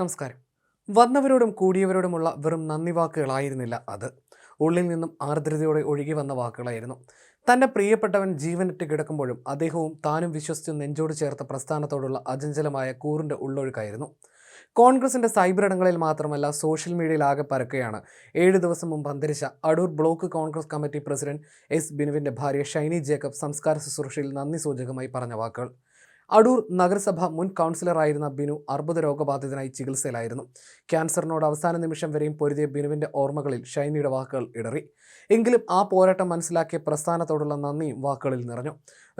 നമസ്കാരം. വന്നവരോടും കൂടിയവരോടുമുള്ള വെറും നന്ദി വാക്കുകളായിരുന്നില്ല അത്. ഉള്ളിൽ നിന്നും ആർദ്രതയോടെ ഒഴുകി വന്ന വാക്കുകളായിരുന്നു. തന്റെ പ്രിയപ്പെട്ടവൻ ജീവനിട്ട് കിടക്കുമ്പോഴും അദ്ദേഹവും താനും വിശ്വസിച്ച് നെഞ്ചോട് ചേർത്ത പ്രസ്ഥാനത്തോടുള്ള അചഞ്ചലമായ കൂറിന്റെ ഉള്ളൊഴുക്കായിരുന്നു. കോൺഗ്രസിന്റെ സൈബർ ഇടങ്ങളിൽ മാത്രമല്ല സോഷ്യൽ മീഡിയയിൽ ആകെ പരക്കുകയാണ്. ഏഴ് ദിവസം മുമ്പ് അന്തരിച്ച Adoor block Congress committee president S ബിനുവിന്റെ ഭാര്യ ഷൈനി ജേക്കബ് സംസ്കാര ശുശ്രൂഷയിൽ നന്ദി സൂചകമായി പറഞ്ഞ വാക്കുകൾ. അടൂർ നഗരസഭ മുൻ കൗൺസിലറായിരുന്ന ബിനു അർബുദ രോഗബാധിതനായി ചികിത്സയിലായിരുന്നു. ക്യാൻസറിനോട് അവസാന നിമിഷം വരെയും പൊരുതിയ ബിനുവിന്റെ ഓർമ്മകളിൽ ഷൈനിയുടെ വാക്കുകൾ ഇടറി. എങ്കിലും ആ പോരാട്ടം മനസ്സിലാക്കിയ പ്രസ്ഥാനത്തോടുള്ള നന്ദിയും വാക്കുകളിൽ നിറഞ്ഞു.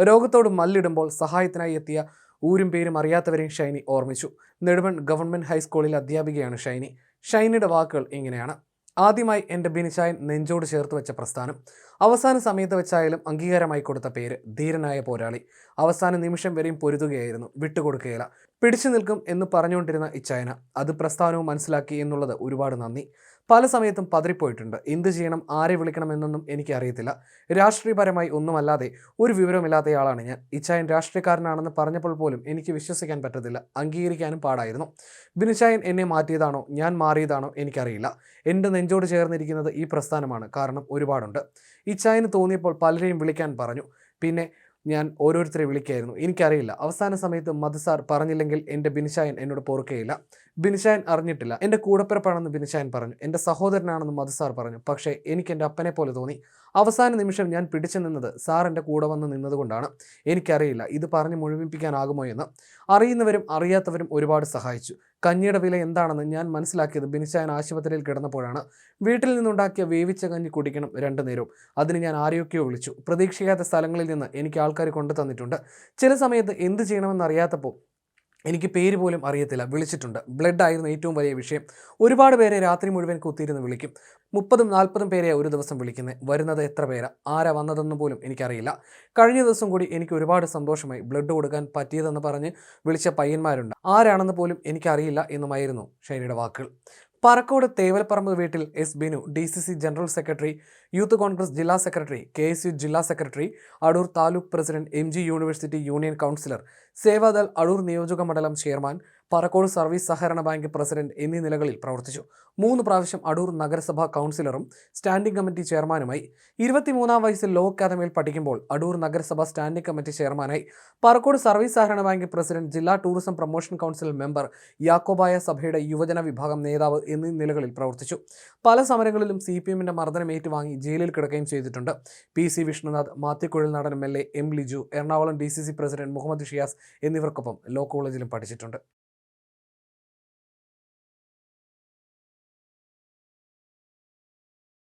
രോഗത്തോട് മല്ലിടുമ്പോൾ സഹായത്തിനായി എത്തിയ ഊരും പേരും അറിയാത്തവരെയും ഷൈനി ഓർമ്മിച്ചു. നെടുമൺ ഗവൺമെന്റ് ഹൈസ്കൂളിൽ അധ്യാപികയാണ് ഷൈനി. ഷൈനിയുടെ വാക്കുകൾ ഇങ്ങനെയാണ്. ആദ്യമായി എന്റെ ബിനിച്ചായൻ നെഞ്ചോട് ചേർത്ത് വെച്ച പ്രസ്ഥാനം. അവസാന സമയത്ത് വെച്ചായാലും അംഗീകാരമായി കൊടുത്ത പേര് ധീരനായ പോരാളി. അവസാന നിമിഷം വരെയും പൊരുതുകയായിരുന്നു. വിട്ടുകൊടുക്കുകയില്ല. പിടിച്ചു നിൽക്കും എന്ന് പറഞ്ഞുകൊണ്ടിരുന്ന ഇച്ചായന അത് പ്രസ്ഥാനവും മനസ്സിലാക്കി എന്നുള്ളത് ഒരുപാട് നന്ദി. പല സമയത്തും പതറിപ്പോയിട്ടുണ്ട്. എന്ത് ചെയ്യണം ആരെ വിളിക്കണം എന്നൊന്നും എനിക്ക് അറിയത്തില്ല രാഷ്ട്രീയപരമായി ഒന്നുമല്ലാതെ ഒരു വിവരമില്ലാത്തയാളാണ് ഞാൻ. ഇച്ചായൻ രാഷ്ട്രീയക്കാരനാണെന്ന് പറഞ്ഞപ്പോൾ പോലും എനിക്ക് വിശ്വസിക്കാൻ പറ്റത്തില്ല. അംഗീകരിക്കാനും പാടായിരുന്നു. ബിനിച്ചായൻ എന്നെ മാറ്റിയതാണോ ഞാൻ മാറിയതാണോ എനിക്കറിയില്ല. എന്റെ നെഞ്ചോട് ചേർന്നിരിക്കുന്നത് ഈ പ്രസ്ഥാനമാണ്. കാരണം ഒരുപാടുണ്ട്. ഇച്ചായന് തോന്നിയപ്പോൾ പലരെയും വിളിക്കാൻ പറഞ്ഞു. പിന്നെ ഞാൻ ഓരോരുത്തരെ വിളിക്കായിരുന്നു. എനിക്കറിയില്ല. അവസാന സമയത്ത് മധുസാർ പറഞ്ഞില്ലെങ്കിൽ എന്റെ ബിനിഷായൻ എന്നോട് പൊറുക്കുകയില്ല ബിനിഷായൻ അറിഞ്ഞിട്ടില്ല. എന്റെ കൂടപ്പിറപ്പാണെന്ന് ബിനിഷായൻ പറഞ്ഞു. എന്റെ സഹോദരനാണെന്ന് മധുസാർ പറഞ്ഞു. പക്ഷേ എനിക്ക് എന്റെ അപ്പനെ പോലെ തോന്നി. അവസാന നിമിഷം ഞാൻ പിടിച്ചു നിന്നത് സാർ എന്റെ കൂടെ വന്ന് നിന്നതുകൊണ്ടാണ്. എനിക്കറിയില്ല ഇത് പറഞ്ഞ് മുഴുമിപ്പിക്കാനാകുമോ എന്ന്. അറിയുന്നവരും അറിയാത്തവരും ഒരുപാട് സഹായിച്ചു. കഞ്ഞിയുടെ വില എന്താണെന്ന് ഞാൻ മനസ്സിലാക്കിയത് ബിനിച്ചായൻ ആശുപത്രിയിൽ കിടന്നപ്പോഴാണ്. വീട്ടിൽ നിന്നുണ്ടാക്കിയ വേവിച്ച കഞ്ഞി കുടിക്കണം രണ്ടു നേരവും. അതിന് ഞാൻ ആരെയൊക്കെയോ വിളിച്ചു. പ്രതീക്ഷിക്കാത്ത സ്ഥലങ്ങളിൽ നിന്ന് എനിക്ക് ആൾക്കാർ കൊണ്ടു തന്നിട്ടുണ്ട് ചില സമയത്ത് എന്ത് ചെയ്യണമെന്ന് അറിയാത്തപ്പോൾ എനിക്ക് പേര് പോലും അറിയത്തില്ല. വിളിച്ചിട്ടുണ്ട്. ബ്ലഡ് ആയിരുന്നു ഏറ്റവും വലിയ വിഷയം. ഒരുപാട് പേരെ രാത്രി മുഴുവൻ കുത്തിയിരുന്ന് വിളിക്കും. മുപ്പതും നാൽപ്പതും പേരെ ഒരു ദിവസം വിളിക്കുന്നത് വരുന്നത് എത്ര പേരാ? ആരാ വന്നതെന്ന് പോലും എനിക്കറിയില്ല. കഴിഞ്ഞ ദിവസം കൂടി എനിക്ക് ഒരുപാട് സന്തോഷമായി. ബ്ലഡ് കൊടുക്കാൻ പറ്റിയതെന്ന് പറഞ്ഞ് വിളിച്ച പയ്യന്മാരുണ്ട്. ആരാണെന്ന് പോലും എനിക്കറിയില്ല എന്നുമായിരുന്നു ഷൈനിയുടെ വാക്കുകൾ. പറക്കോട് തേവൽപ്പറമ്പ് വീട്ടിൽ S Binu D C C general secretary youth Congress ജില്ലാ സെക്രട്ടറി കെ എസ് യു ജില്ലാ secretary Adoor taluk president M G university union councillor Sevadal Adoor നിയോജക മണ്ഡലം ചെയർമാൻ പറക്കോട് സർവീസ് സഹകരണ ബാങ്ക് പ്രസിഡന്റ് എന്നീ നിലകളിൽ പ്രവർത്തിച്ചു. മൂന്ന് പ്രാവശ്യം അടൂർ നഗരസഭാ കൗൺസിലറും സ്റ്റാൻഡിംഗ് കമ്മിറ്റി ചെയർമാനുമായി. ഇരുപത്തിമൂന്നാം വയസ്സിൽ ലോ അക്കാദമിയിൽ പഠിക്കുമ്പോൾ അടൂർ നഗരസഭാ സ്റ്റാൻഡിംഗ് കമ്മിറ്റി ചെയർമാനായി. പറക്കോട് സർവീസ് സഹകരണ ബാങ്ക് പ്രസിഡന്റ് ജില്ലാ tourism promotion council member Yakobaya സഭയുടെ യുവജന വിഭാഗം നേതാവ് എന്നീ നിലകളിൽ പ്രവർത്തിച്ചു. പല സമരങ്ങളിലും സി പി എമ്മിന്റെ മർദ്ദനം ഏറ്റുവാങ്ങി ജയിലിൽ കിടക്കുകയും ചെയ്തിട്ടുണ്ട്. പി സി വിഷ്ണുനാഥ് മാത്തിക്കുഴൽ നടൻ M L A M Liju Ernakulam D C C president Muhammad Shiyas എന്നിവർക്കൊപ്പം ലോ കോളേജിലും പഠിച്ചിട്ടുണ്ട്.